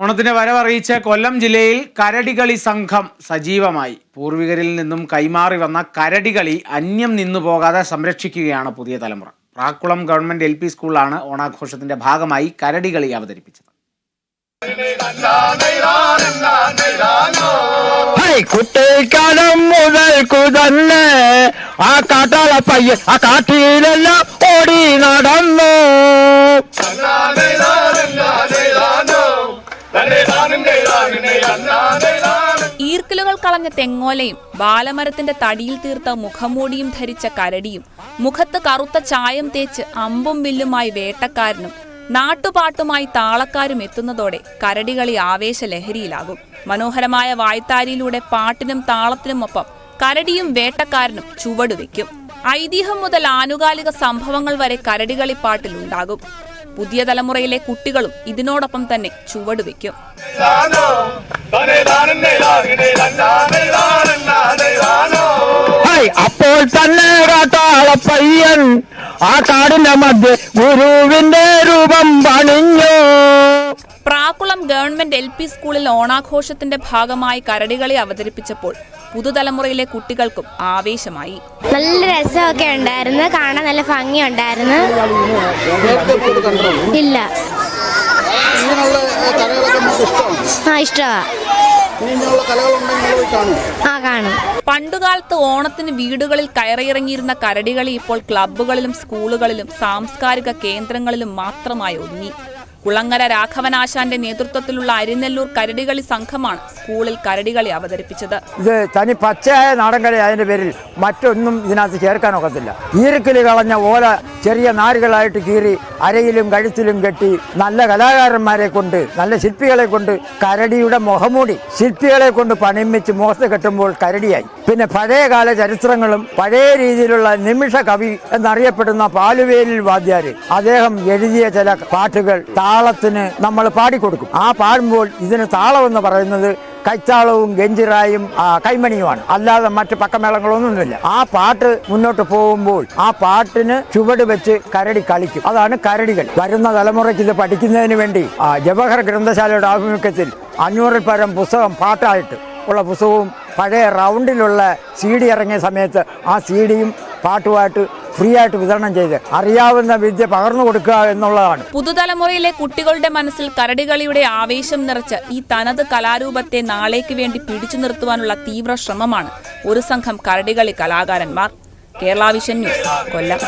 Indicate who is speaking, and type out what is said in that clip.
Speaker 1: ഓണത്തിന്റെ വരവറിയിച്ച് കൊല്ലം ജില്ലയിൽ കരടികളി സംഘം സജീവമായി. പൂർവികരിൽ നിന്നും കൈമാറി വന്ന കരടികളി അന്യം നിന്നു പോകാതെ സംരക്ഷിക്കുകയാണ് പുതിയ തലമുറ. പ്രാക്കുളം ഗവൺമെന്റ് എൽ പി സ്കൂളിലാണ് ഓണാഘോഷത്തിന്റെ ഭാഗമായി കരടികളി അവതരിപ്പിച്ചത്.
Speaker 2: കുട്ടിക്കാലം മുതൽ കുതന്നെ ആ കാട്ടാള ആ കാട്ടിലെല്ലാം ഓടി നടന്നു.
Speaker 3: ഈർക്കലുകൾ കളഞ്ഞ തെങ്ങോലയും ബാലമരത്തിന്റെ തടിയിൽ തീർത്ത മുഖമൂടിയും ധരിച്ച കരടിയും മുഖത്ത് കറുത്ത ചായം തേച്ച് അമ്പും വില്ലുമായി വേട്ടക്കാരനും നാട്ടുപാട്ടുമായി താളക്കാരും എത്തുന്നതോടെ കരടികളി ആവേശലഹരിയിലാകും. മനോഹരമായ വായ്ത്താരിയിലൂടെ പാട്ടിനും താളത്തിനുമൊപ്പം കരടിയും വേട്ടക്കാരനും ചുവടുവെക്കും. ഐതിഹ്യം മുതൽ ആനുകാലിക സംഭവങ്ങൾ വരെ കരടികളിപ്പാട്ടിൽ ഉണ്ടാകും പുതിയ തലമുറയിലെ കുട്ടികളും ഇതിനോടൊപ്പം തന്നെ ചുവടുവെക്കും
Speaker 2: വെക്കും. അപ്പോൾ തന്നെ കാട്ടാളപ്പയ്യൻ ആ കാടിന്റെ മധ്യ ഗുരുവിന്റെ രൂപം പണിഞ്ഞു.
Speaker 3: പ്രാക്കുളം ഗവൺമെന്റ് എൽ പി സ്കൂളിൽ ഓണാഘോഷത്തിന്റെ ഭാഗമായി കരടികളെ അവതരിപ്പിച്ചപ്പോൾ പുതുതലമുറയിലെ കുട്ടികൾക്കും ആവേശമായി.
Speaker 4: നല്ല രസമൊക്കെ ഉണ്ടായിരുന്നു. കാണാൻ നല്ല
Speaker 5: ഭംഗി ഉണ്ടായിരുന്നു
Speaker 4: ഇല്ല ഇഷ്ടമാ ആ കാണും.
Speaker 3: പണ്ടുകാലത്ത് ഓണത്തിന് വീടുകളിൽ കയറിയിറങ്ങിയിരുന്ന കരടികളി ഇപ്പോൾ ക്ലബ്ബുകളിലും സ്കൂളുകളിലും സാംസ്കാരിക കേന്ദ്രങ്ങളിലും മാത്രമായി ഒതുങ്ങി. കുളങ്ങര രാഘവനാശാന്റെ നേതൃത്വത്തിലുള്ള അരിനെല്ലൂർ കരടികളി സംഘമാണ് സ്കൂളിൽ കരടികളി അവതരിപ്പിച്ചത്.
Speaker 2: ഇത് തനി പച്ചയായ നാടൻ കല അതിന്റെ പേരിൽ മറ്റൊന്നും ഇതിനകത്ത് ചേർക്കാൻ ഒക്കത്തില്ല. ഈരക്കിലി കളഞ്ഞ ഓല ചെറിയ നാരുകളായിട്ട് കീറി അരയിലും കഴുത്തിലും കെട്ടി നല്ല കലാകാരന്മാരെ കൊണ്ട് നല്ല ശില്പികളെ കൊണ്ട് കരടിയുടെ മുഖമൂടി ശില്പികളെ കൊണ്ട് പണിമിച്ച് മുഖത്ത് കെട്ടുമ്പോൾ കരടിയായി. പിന്നെ പഴയകാല ചരിത്രങ്ങളും പഴയ രീതിയിലുള്ള നിമിഷ കവി എന്നറിയപ്പെടുന്ന പാലുവേലിൽ വാദ്യാര് അദ്ദേഹം എഴുതിയ ചില പാട്ടുകൾ താളത്തിന് നമ്മൾ പാടിക്കൊടുക്കും. ആ പാടുമ്പോൾ ഇതിന് താളം എന്ന് പറയുന്നത് കൈത്താളവും ഗഞ്ചിറായും കൈമണിയുമാണ്. അല്ലാതെ മറ്റ് പക്കമേളങ്ങളൊന്നുമില്ല. ആ പാട്ട് മുന്നോട്ട് പോകുമ്പോൾ ആ പാട്ടിന് ചുവട് വെച്ച് കരടി കളിക്കും. അതാണ് കരടികൾ. വരുന്ന തലമുറയ്ക്ക് ഇത് പഠിക്കുന്നതിന് വേണ്ടി ജവഹർ ഗ്രന്ഥശാലയുടെ ആഭിമുഖ്യത്തിൽ അഞ്ഞൂറിൽ പരം പുസ്തകം പാട്ടായിട്ട് ഉള്ള പുസ്തകവും പഴയ റൗണ്ടിലുള്ള സി ഡി ഇറങ്ങിയ സമയത്ത് ആ സി ഡിയും പാട്ടുമായിട്ട് ഫ്രീ ആയിട്ട് വിതരണം ചെയ്ത് അറിയാവുന്ന വിദ്യ പകർന്നു കൊടുക്കുക എന്നുള്ളതാണ്.
Speaker 3: പുതുതലമുറയിലെ കുട്ടികളുടെ മനസ്സിൽ കരടികളിയുടെ ആവേശം നിറച്ച് ഈ തനത് കലാരൂപത്തെ നാളേക്ക് വേണ്ടി പിടിച്ചു നിർത്തുവാനുള്ള തീവ്ര ശ്രമമാണ് ഒരു സംഘം കരടികളി കലാകാരന്മാർ. Kerala vision news Kollam.